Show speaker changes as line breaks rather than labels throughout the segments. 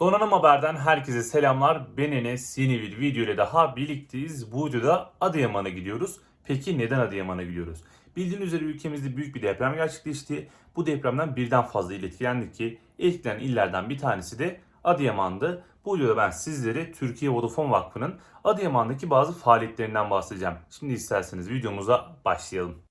Donanım Haber'den herkese selamlar. Ben Enes. Yeni bir video ile daha birlikteyiz. Bu videoda Adıyaman'a gidiyoruz. Peki neden Adıyaman'a gidiyoruz? Bildiğiniz üzere ülkemizde büyük bir deprem gerçekleşti. Bu depremden birden fazla il etkilendik ki etkilenen illerden bir tanesi de Adıyaman'dı. Bu videoda ben sizlere Türkiye Vodafone Vakfı'nın Adıyaman'daki bazı faaliyetlerinden bahsedeceğim. Şimdi isterseniz videomuza başlayalım.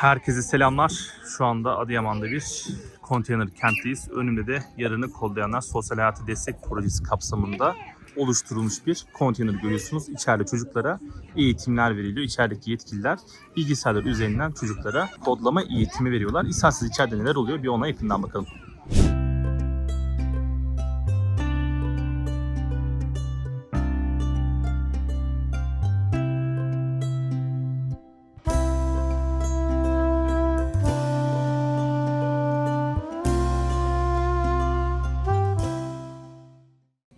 Herkese selamlar. Şu anda Adıyaman'da bir konteyner kentteyiz. Önümde de yarını kollayanlar sosyal hayatı destek projesi kapsamında oluşturulmuş bir konteyner görüyorsunuz. İçeride çocuklara eğitimler veriliyor. İçerideki yetkililer bilgisayarlar üzerinden çocuklara kodlama eğitimi veriyorlar. İsterseniz içeride neler oluyor bir ona yakından bakalım.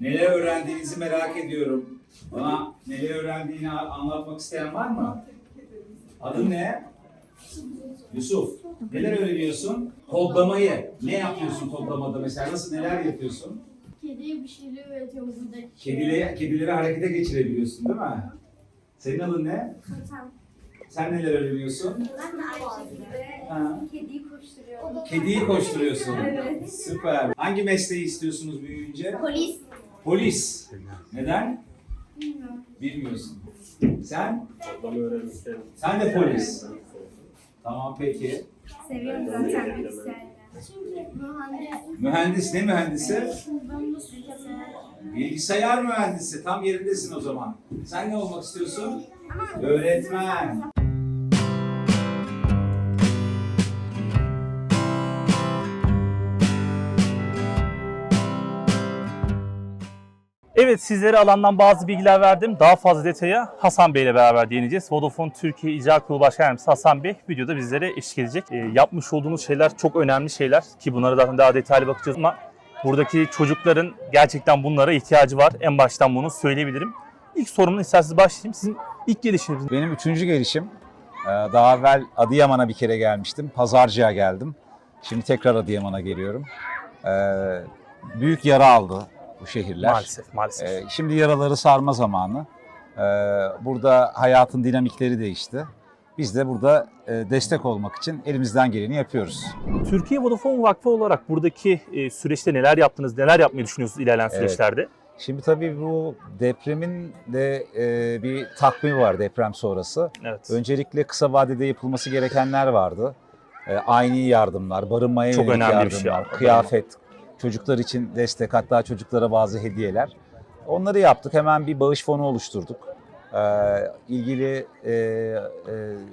Neler öğrendiğinizi merak ediyorum. Bana neler öğrendiğini anlatmak isteyen var mı? Adın ne? Yusuf. Neler öğreniyorsun? Kodlamayı. Ne yapıyorsun kodlamada mesela? Nasıl neler yapıyorsun?
Kediye bir şeyler öğretiyorum burada.
Kedileri, kedileri harekete geçirebiliyorsun değil mi? Senin adın ne?
Tamam.
Sen neler öğreniyorsun?
Ben de aynı şekilde
Ha.
kediyi koşturuyorum.
Kediyi koşturuyorsun.
Evet.
Süper. Hangi mesleği istiyorsunuz büyüyünce?
Polis.
Polis. Neden?
Bilmiyorum.
Bilmiyorsun. Sen? Sen de polis. Tamam peki.
Seviyorum zaten bilgisayarı. Mühendis.
Mühendis ne mühendisi?
Ben. Bilgisayar
mühendisi. Tam yerindesin o zaman. Sen ne olmak istiyorsun? Öğretmen.
Evet sizlere alandan bazı bilgiler verdim. Daha fazla detaya Hasan Bey ile beraber değineceğiz. Vodafone Türkiye İcra Kurulu Başkan Yardımcısı Hasan Bey videoda bizlere eşlik edecek. Ee, yapmış olduğunuz şeyler çok önemli şeyler ki bunlara zaten daha detaylı bakacağız ama buradaki çocukların gerçekten bunlara ihtiyacı var. En baştan bunu söyleyebilirim. İlk sorumla isterseniz başlayayım. Sizin ilk gelişiniz
Benim üçüncü gelişim. Ee, Daha evvel Adıyaman'a bir kere gelmiştim. Pazarcığa geldim. Şimdi tekrar Adıyaman'a geliyorum. Ee, Büyük yara aldı bu şehirler.
maalesef maalesef.
Ee, Şimdi yaraları sarma zamanı. Ee, Burada hayatın dinamikleri değişti. Biz de burada e, destek olmak için elimizden geleni yapıyoruz.
Türkiye Vodafone Vakfı olarak buradaki e, süreçte neler yaptınız, neler yapmayı düşünüyorsunuz ilerleyen
Evet.
süreçlerde?
Şimdi tabii bu depremin de e, bir takvimi var deprem sonrası.
Evet.
Öncelikle kısa vadede yapılması gerekenler vardı. E, Aynı yardımlar, barınmaya
Çok
yönelik
şey
yardımlar,
abi.
kıyafet, çocuklar için destek, hatta çocuklara bazı hediyeler. Onları yaptık. Hemen bir bağış fonu oluşturduk. E, ilgili e, e,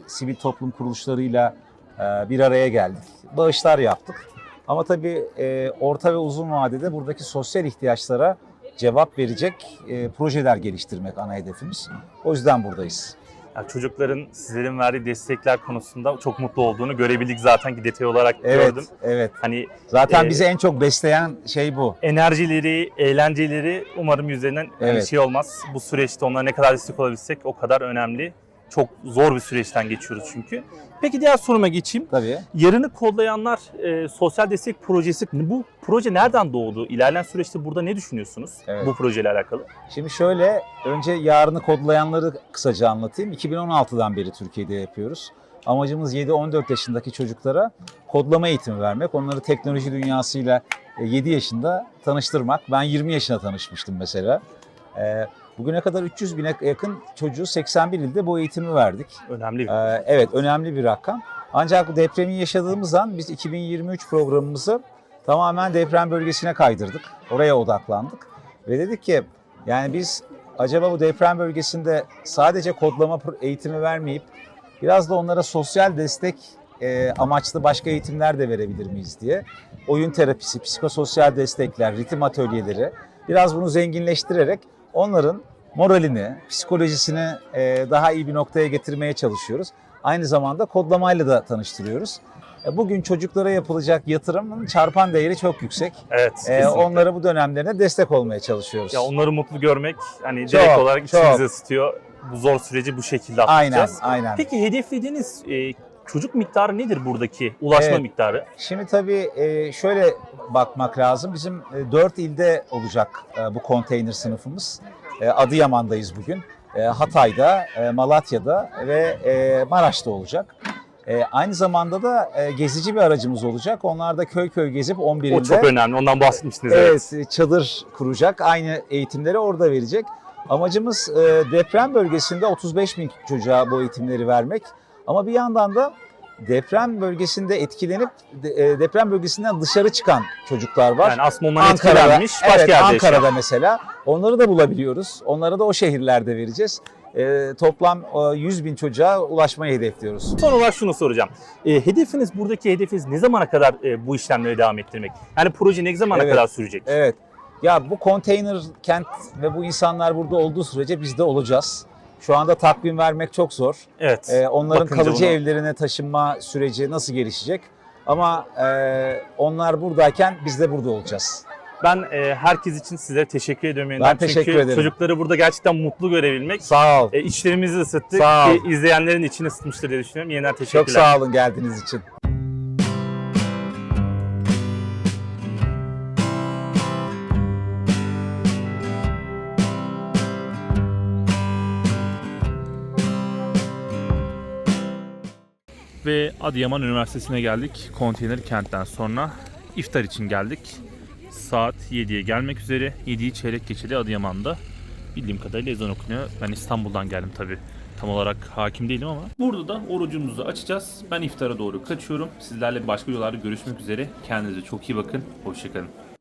sivil toplum kuruluşlarıyla e, bir araya geldik. Bağışlar yaptık. Ama tabii e, orta ve uzun vadede buradaki sosyal ihtiyaçlara cevap verecek e, projeler geliştirmek ana hedefimiz. O yüzden buradayız.
Çocukların sizlerin verdiği destekler konusunda çok mutlu olduğunu görebildik zaten ki detay olarak
Evet,
gördüm.
evet.
Hani
Zaten
Ee,
bizi en çok besleyen şey bu.
enerjileri, eğlenceleri umarım yüzlerinden hani
Evet.
şey olmaz. Bu süreçte onlara ne kadar destek olabilsek o kadar önemli. Çok zor bir süreçten geçiyoruz çünkü. Peki diğer soruma geçeyim.
Tabii.
Yarını kodlayanlar e, sosyal destek projesi. Bu proje nereden doğdu? İlerleyen süreçte burada ne düşünüyorsunuz
Evet.
bu projeyle alakalı?
Şimdi şöyle, önce yarını kodlayanları kısaca anlatayım. 2016'dan beri Türkiye'de yapıyoruz. Amacımız 7-14 yaşındaki çocuklara kodlama eğitimi vermek. Onları teknoloji dünyasıyla e, 7 yaşında tanıştırmak. Ben 20 yaşında tanışmıştım mesela. Bugüne kadar 300 bine yakın çocuğu 81 ilde bu eğitimi verdik.
Önemli bir
Ee, Evet önemli bir rakam. Ancak bu depremi yaşadığımız an biz 2023 programımızı tamamen deprem bölgesine kaydırdık. Oraya odaklandık. Ve dedik ki yani biz acaba bu deprem bölgesinde sadece kodlama eğitimi vermeyip Biraz da onlara sosyal destek e, amaçlı başka eğitimler de verebilir miyiz diye. Oyun terapisi, psikososyal destekler, ritim atölyeleri biraz bunu zenginleştirerek onların moralini, psikolojisini e, daha iyi bir noktaya getirmeye çalışıyoruz. Aynı zamanda kodlamayla da tanıştırıyoruz. E, Bugün çocuklara yapılacak yatırımın çarpan değeri çok yüksek.
Evet.
E,
kesinlikle.
onlara bu dönemlerine destek olmaya çalışıyoruz.
Ya onları mutlu görmek hani
Çok,
direkt olarak
çok.
içimizi ısıtıyor. Bu zor süreci bu şekilde
aynen,
atlatacağız.
aynen.
Peki hedeflediğiniz e, çocuk miktarı nedir buradaki ulaşma
Evet.
miktarı?
Şimdi tabii e, şöyle bakmak lazım. Bizim 4 ilde olacak e, bu konteyner sınıfımız. E, Adıyaman'dayız bugün. E, Hatay'da, e, Malatya'da ve e, Maraş'ta olacak. E, Aynı zamanda da e, gezici bir aracımız olacak. Onlar da köy köy gezip 11
O çok önemli. Ondan bahsetmiştiniz. Evet.
evet, e, çadır kuracak. Aynı eğitimleri orada verecek. Amacımız e, deprem bölgesinde 35 bin çocuğa bu eğitimleri vermek. Ama bir yandan da deprem bölgesinde etkilenip de- e, deprem bölgesinden dışarı çıkan çocuklar var.
Yani aslında onlar etkilenmiş. Başka
evet,
yerde
Ankara'da
yaşayan.
mesela. Onları da bulabiliyoruz. Onları da o şehirlerde vereceğiz. E, toplam e, 100 bin çocuğa ulaşmayı hedefliyoruz.
Son olarak şunu soracağım. E, hedefiniz, buradaki hedefiniz ne zamana kadar e, bu işlemleri devam ettirmek? Yani proje ne zamana
Evet.
kadar sürecek?
Evet. Ya bu konteyner kent ve bu insanlar burada olduğu sürece biz de olacağız. Şu anda takvim vermek çok zor.
Evet.
Ee, onların
Bakınca
kalıcı
bunu-
evlerine taşınma süreci nasıl gelişecek? Ama e, onlar buradayken biz de burada olacağız.
Ben e, herkes için size teşekkür ediyorum. yeniden.
Ben teşekkür
Çünkü
ederim.
çocukları burada gerçekten mutlu görebilmek
Sağ ol.
e, içlerimizi ısıttı.
Sağ ol.
Ki izleyenlerin içini ısıtmıştır diye düşünüyorum. Yeniden teşekkürler.
Çok sağ olun geldiğiniz için.
Ve Adıyaman Üniversitesi'ne geldik. Konteyner kentten sonra iftar için geldik. Saat 7'ye gelmek üzere. 7'yi çeyrek geçeli Adıyaman'da. Bildiğim kadarıyla ezan okunuyor. Ben İstanbul'dan geldim tabi. Tam olarak hakim değilim ama. Burada da orucumuzu açacağız. Ben iftara doğru kaçıyorum. Sizlerle başka yollarda görüşmek üzere. Kendinize çok iyi bakın. Hoşçakalın.